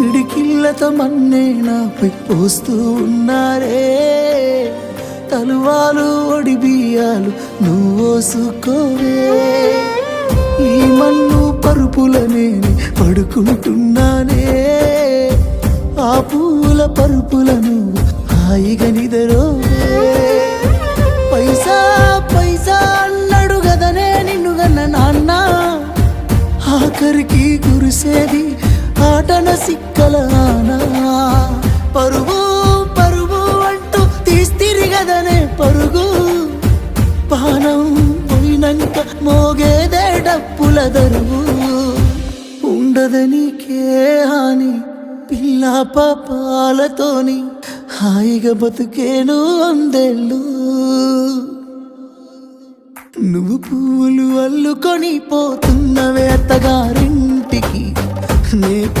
పిడికిళ్ళతో మన్నే నాపై పోస్తూ ఉన్నారే. తలువాలు ఒడిబియాలు నువ్వోసుకోవే ఈ మన్ను పరుపులనే పడుకుంటున్నానే. ఆ పూల పరుపులను హాయిగా నిదరోవే. పైసా పైసా అన్నాడు గదనే నిన్ను గన్న నాన్న. ఆఖరికి కురిసేది ఆటన సిక్కల పరువు పరుగు పరుగు అంటూ తీస్తిరిగదనే పరుగు. పానం పోయినంక మోగేదే డప్పుల దరువు. ఉండదనికే హాని పిల్ల పాపాలతోని హాయిగా బతుకేను అందేళ్ళు. నువ్వు పువ్వులు అల్లుకొని పోతున్నవే అత్తగారింటికి నీకు